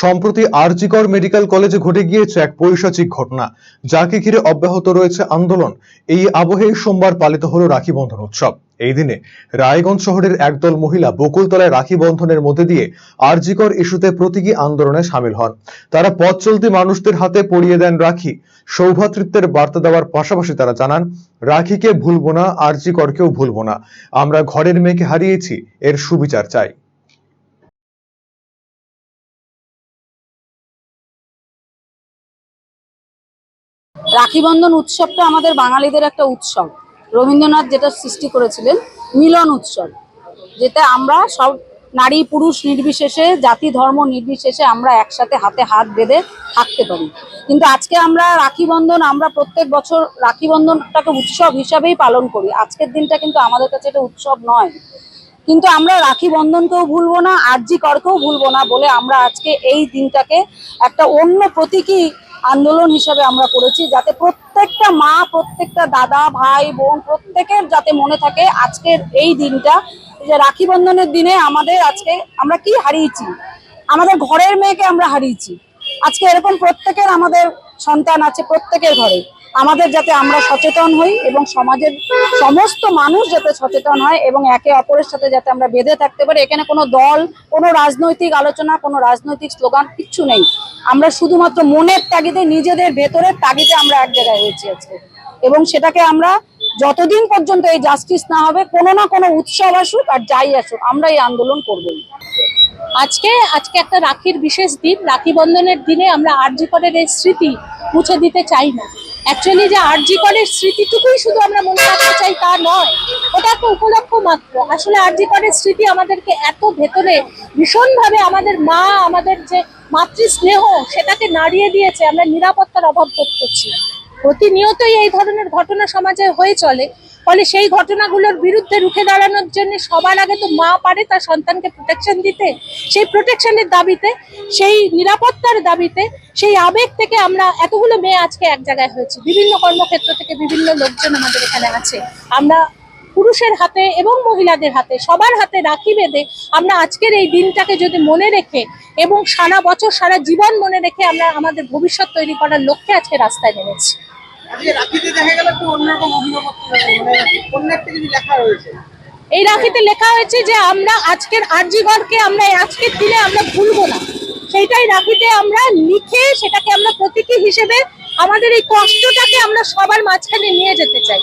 সম্প্রতি আরজিকর মেডিকেল কলেজে ঘটে গিয়েছে এক পৈশাচিক ঘটনা। যাকে ঘিরে অব্যাহত রয়েছে আন্দোলন। এই আবহে সোমবার পালিত হলো রাখি বন্ধন উৎসব। এই দিনে রায়গঞ্জ শহরের একদল মহিলা বকুলতলায় রাখি বন্ধনের মধ্যে দিয়ে আরজিকর ইস্যুতে প্রতীকী আন্দোলনে সামিল হন। তারা পথ চলতি মানুষদের হাতে পড়িয়ে দেন রাখি। সৌভাতৃত্বের বার্তা দেওয়ার পাশাপাশি তারা জানান, রাখিকে ভুলবো না, আরজিকরকেও ভুলবো না। আমরা ঘরের মেয়েকে হারিয়েছি, এর সুবিচার চাই। রাখি বন্ধন উৎসবটা আমাদের বাঙালিদের একটা উৎসব। রবীন্দ্রনাথ যেটা সৃষ্টি করেছিলেন, মিলন উৎসব, যেটা আমরা সব নারী, পুরুষ নির্বিশেষে, জাতি, ধর্ম নির্বিশেষে আমরা একসাথে হাতে হাত বেঁধে থাকতে পারি। কিন্তু আজকে আমরা রাখি বন্ধন, আমরা প্রত্যেক বছর রাখি বন্ধনটাকে উৎসব হিসাবেই পালন করি। আজকের দিনটা কিন্তু আমাদের কাছে এটা উৎসব নয়। কিন্তু আমরা রাখি বন্ধনকেও ভুলবো না, আরজি করকেও ভুলবো না বলে আমরা আজকে এই দিনটাকে একটা অন্য প্রতীকী আন্দোলন হিসাবে আমরা করেছি, যাতে প্রত্যেকটা মা, প্রত্যেকটা দাদা, ভাই, বোন, প্রত্যেকের যাতে মনে থাকে আজকের এই দিনটা। যে রাখি বন্ধনের দিনে আমাদের আজকে আমরা কি হারিয়েছি? আমাদের ঘরের মেয়েকে আমরা হারিয়েছি। আজকে এরকম প্রত্যেকের আমাদের সন্তান আছে প্রত্যেকের ঘরে। আমাদের যাতে আমরা সচেতন হই এবং সমাজের সমস্ত মানুষ যাতে সচেতন হয় এবং একে অপরের সাথে যাতে আমরা বেঁধে থাকতে পারি। এখানে কোনো দল, কোনো রাজনৈতিক আলোচনা, কোনো রাজনৈতিক স্লোগান কিচ্ছু নেই। আমরা শুধুমাত্র মনের তাগিদে, নিজেদের ভেতরের তাগিদে আমরা এক জায়গায় হয়েছি আজকে। এবং সেটাকে আমরা যতদিন পর্যন্ত এই জাস্টিস না হবে, কোনো না কোনো উৎসব আসুক আর যাই আসুক, আমরা এই আন্দোলন করবোই। আজকে আজকে একটা রাখির বিশেষ দিন। রাখি বন্ধনের দিনে আমরা আরজি এই স্মৃতি মুছে দিতে চাই না। অ্যাকচুয়ালি যে আর জি করের স্মৃতিটুকুই শুধু আমরা মনে রাখতে চাই তা নয়, ওটা একটা উপলক্ষ মাত্র। আসলে আর জি করের স্মৃতি আমাদেরকে এত ভেতরে ভীষণভাবে আমাদের মা, আমাদের যে মাতৃস্নেহ, সেটাকে নাড়িয়ে দিয়েছে। আমরা নিরাপত্তার অভাব বোধ করছি প্রতিনিয়তই এই ধরনের ঘটনা সমাজে হয়ে চলে। ফলে সেই ঘটনাগুলোর বিরুদ্ধে রুখে দাঁড়ানোর জন্য সবার আগে তো মা পারে তার সন্তানকে প্রোটেকশন দিতে। সেই প্রোটেকশনের দাবিতে, সেই নিরাপত্তার দাবিতে, সেই আবেগ থেকে আমরা এতগুলো মেয়ে আজকে এক জায়গায় হয়েছি। বিভিন্ন কর্মক্ষেত্র থেকে বিভিন্ন লোকজন আমাদের এখানে আছে। আমরা পুরুষের হাতে এবং মহিলাদের হাতে, সবার হাতে রাখি বেঁধে আমরা আজকের এই দিনটাকে যদি মনে রেখে এবং সারা বছর, সারা জীবন মনে রেখে আমরা আমাদের ভবিষ্যৎ তৈরি করার লক্ষ্যে আজকে রাস্তায় নেমেছি। মানে এই রাখিতে লেখা হয়েছে যে আমরা আজকের আরজিগড়কে আমরা আজকের দিনে আমরা ভুলবো না। সেইটাই রাখিতে আমরা লিখে সেটাকে আমরা প্রতীকী হিসেবে আমাদের এই কষ্টটাকে আমরা সবার মাঝখানে নিয়ে যেতে চাই।